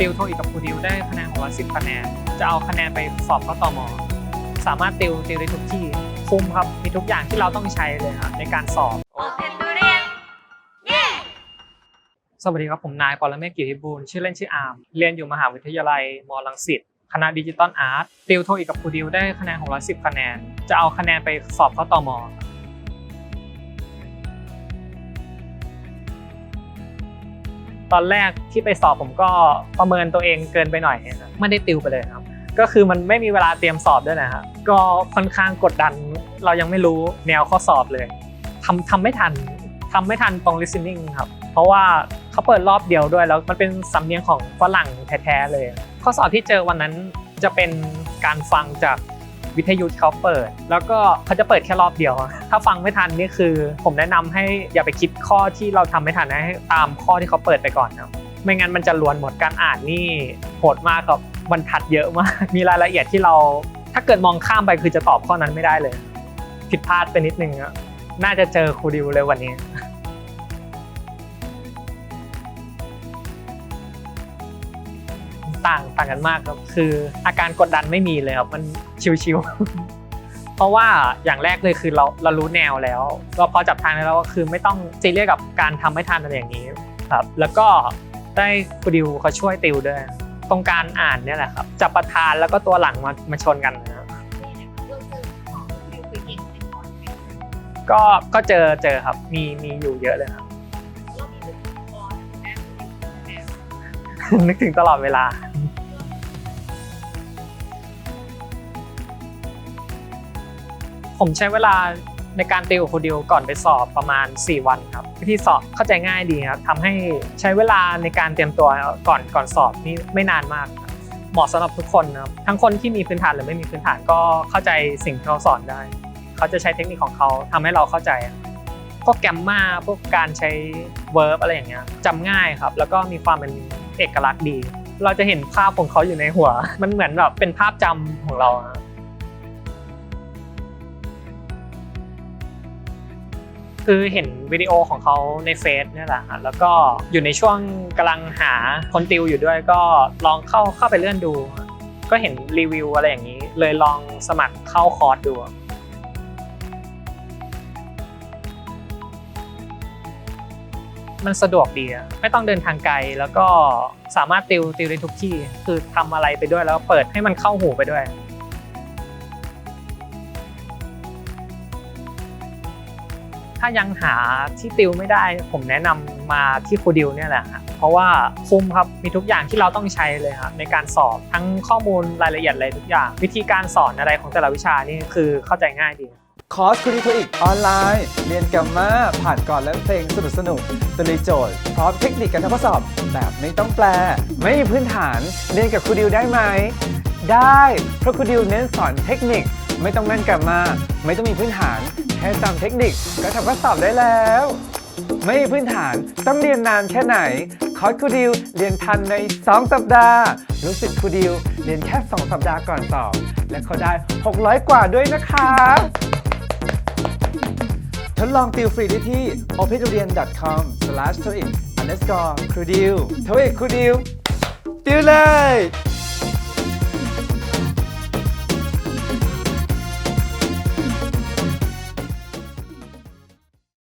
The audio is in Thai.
ติวโทอีกกับครูดิวได้คะแนนของละสิบคะแนน จะเอาคะแนนไปสอบเข้าตอมอสามารถติวติวได้ทุกที่คุ้มครับ มีทุกอย่างที่เราต้องใช้เลยครับในการสอบ Open ทุเรียนเย้สวัสดีครับ ผมนายปรเมศกิติบูลชื่อเล่นชื่ออาร์ม เรียนอยู่มหาวิทยาลัยมอลังสิต คณะดิจิตอลอาร์ต ติวโทอีกกับครูดิวได้คะแนนของละสิบคะแนน จะเอาคะแนนไปสอบเข้าตอมอ ตอนแรกที่ไปสอบผมก็ประเมินตัวเองเกินไปหน่อยนะครับไม่ได้ติวไปเลยครับ ก็คือมันไม่มีเวลาเตรียมสอบด้วยนะครับก็ค่อนข้างกดดัน เรายังไม่รู้แนวข้อสอบเลยทำทำไม่ทันทำไม่ทันตรง listening ครับ เพราะว่าเขาเปิดรอบเดียวด้วยแล้วมันเป็นสำเนียงของฝรั่งแท้ๆเลย ข้อสอบที่เจอวันนั้นจะเป็นการฟังจาก วิทยุเขาเปิด แล้วก็เขาจะเปิดแค่รอบเดียว ถ้าฟังไม่ทันนี่คือ ผมแนะนำให้อย่าไปคิดข้อที่เราทำไม่ทันนะให้ตามข้อที่เขาเปิดไปก่อนครับไม่งั้นมันจะล้วนหมดการอ่านนี่โหดมากครับบรรทัดเยอะมาก มีรายละเอียดที่เรา ถ้าเกิดมองข้ามไปคือจะตอบข้อนั้นไม่ได้เลย ผิดพลาดไปนิดนึงอะน่าจะเจอครูดิวเลยวันนี้ ต่างต่างกันมากครับคืออาการกดดันไม่มีเลยครับมันชิวๆเพราะว่าอย่างแรกเลยคือเราเรารู้แนวแล้วก็พอจับทางได้แล้วก็คือไม่ต้องซีเรียสกับการทำไม่ทันอะไรอย่างนี้ครับ แล้วก็ได้ครูดิวเขาช่วยติวด้วย ตรงการอ่านเนี่ยแหละครับจับประธานแล้วก็ตัวหลังมามาชนกันนะครับก็ก็เจอเจอครับมีมีอยู่เยอะเลยครับ นึกถึงตลอดเวลา ผมใช้เวลาในการติวคนเดียวก่อนไปสอบประมาณ 4 วันครับวิธีสอบเข้าใจง่ายดีครับทำให้ใช้เวลาในการเตรียมตัวก่อนก่อนสอบนี่ไม่นานมาก เหมาะสำหรับทุกคนนะครับทั้งคนที่มีพื้นฐานหรือไม่มีพื้นฐานก็เข้าใจสิ่งที่เขาสอนได้ เขาจะใช้เทคนิคของเขาทำให้เราเข้าใจพวกแกมมาพวกการใช้เวิร์บอะไรอย่างเงี้ยจำง่ายครับ แล้วก็มีความเป็น เอกลักษณ์ดี เราจะเห็นภาพของเขาอยู่ในหัว มันเหมือนแบบเป็นภาพจำของเราคือเห็นวิดีโอของเขาในเฟซนี่แหละฮะแล้วก็อยู่ในช่วงกำลังหาคนติวอยู่ด้วยก็ลองเข้าเข้าไปเลื่อนดู ก็เห็นรีวิวอะไรอย่างนี้ เลยลองสมัครเข้าคอร์สดู มันสะดวกดีอะไม่ต้องเดินทางไกลแล้วก็สามารถติวติวได้ทุกที่ คือทำอะไรไปด้วยแล้วเปิดให้มันเข้าหูไปด้วย ถ้ายังหาที่ติวไม่ได้ผมแนะนำมาที่ครูดิวเนี่ยแหละฮะเพราะว่าคุ้มครับมีทุกอย่างที่เราต้องใช้เลยครับในการสอบทั้งข้อมูลรายละเอียดอะไรทุกอย่าง วิธีการสอนอะไรของแต่ละวิชานี่คือเข้าใจง่ายดี คอร์สคุณิโทอีกออนไลน์ เรียนแกมมาผ่านก่อนและเพลงสนุกสนุกตรีโจทย์ พร้อมเทคนิคการทำข้อสอบ แบบไม่ต้องแปล ไม่มีพื้นฐาน เรียนกับครูดิวได้ไหม ได้ เพราะครูดิวเน้นสอนเทคนิค ไม่ต้องแม่นแกมมาไม่ต้องมีพื้นฐาน แค่จำเทคนิคก็ทำข้อสอบได้แล้ว ไม่มีพื้นฐานต้องเรียนนานแค่ไหน คอร์สครูดิวเรียนทันใน 2 สัปดาห์รู้สึกครูดิวเรียนแค่ 2 สัปดาห์ก่อนสอบและเขาได้ 600 กว่าด้วยนะคะ ทดลองติวฟรีได้ที่ opeturian.com/toeic underscore ครูดิวโทอีกครูดิวติวเลย